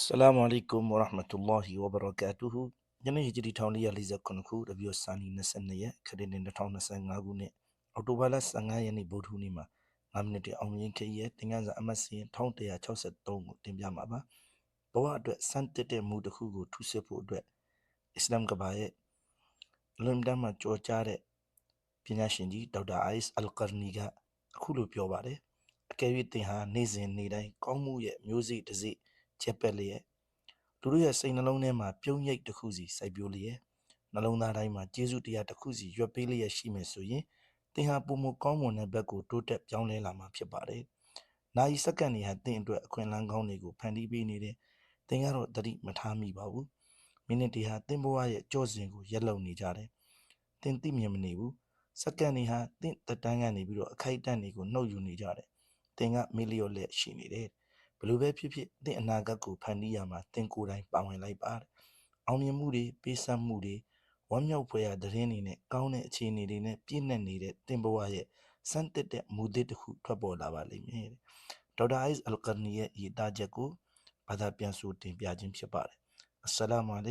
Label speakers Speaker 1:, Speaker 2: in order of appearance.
Speaker 1: السلام عليكم ورحمة الله وبركاته ညနေဟီဂျရီ1449ခုရဘီယိုဆာနီ22ရက်ခရစ်နှစ်2025ခုနှစ်အောက်တိုဘာလ15ရက်နေ့ဗုဒ္ဓဟူးနေ့မှာ9မိနစ်တည်းအောင်ရင်ခရီးရဲ့တင်ကန်းစာအမှတ်စဉ်1163ကိုတင်ပြမှာပါဘဝအတွက်စမ်းတစ်တဲ့မူတစ်ခုကိုထူးဆစ်ဖို့အတွက်အစ္စလာမ်ကဘာရဲ့လွန်ဒမ်းမှာကြော်ကြားတဲ့ပညာရှင်ကြီးဒေါက်တာအိုက်စ်အယ်ကာနီကအခုလိုပြောပါတယ်အကယ်၍သင်ဟာနေ့စဉ်နေ့တိုင်းကောင်းမှုရဲ့မျိုးစေ့တစ်စိ ချက်ပက်လျက်လူတို့ရဲ့စိတ်နှလုံးထဲမှာပြုံးရိပ်တစ်ခုစီစိုက်ပျိုးလျက်နှလုံးသားတိုင်းမှာကျေးဇူးတရားတစ်ခုစီရွက်ပေးလျက်ရှိမယ်ဆိုရင်သင်ဟာပုံမကောင်းမွန်တဲ့ဘက်ကိုတိုးတက်ပြောင်းလဲလာမှာဖြစ်ပါတယ်။နာယီစက္ကန့်တွေဟာသင်အတွက်အခွင့်အလမ်းကောင်းတွေကိုဖန်တီးပေးနေတယ်။သင်ကတော့သတိမထားမိပါဘူး။မိနစ်တွေဟာသင်ဘဝရဲ့ကြော့စဉ်ကိုရက်လုံနေကြတယ်။သင်သိမြင်မနေဘူး။စက္ကန့်တွေဟာသင်တက်တန်းကနေပြီးတော့အခိုက်အတန့်တွေကိုနှုတ်ယူနေကြတယ်။သင်ကမီလီယိုလက်ရှိနေတယ်။ ဘယ်လိုပဲဖြစ်ဖြစ်သင်အနာဂတ်ကိုဖန်တီးရမှာသင်ကိုယ်တိုင်ပါဝင်လိုက်ပါတဲ့။အောင်မြင်မှုတွေပေးဆပ်မှုတွေဝမ်းမြောက်ဖွယ်ရာသတင်းတွေနဲ့ကောင်းတဲ့အခြေအနေတွေနဲ့ပြည့်နှက်နေတဲ့သင်ဘဝရဲ့စမ်းတစ်တဲ့မူသစ်တစ်ခုထွက်ပေါ်လာပါလိမ့်မယ်တဲ့။ဒေါက်တာအိုက်စ်အယ်ကာနီရဲ့ရည်သားချက်ကိုဘာသာပြန်ဆိုတင်ပြခြင်းဖြစ်ပါတယ်။အစ္စလာမ်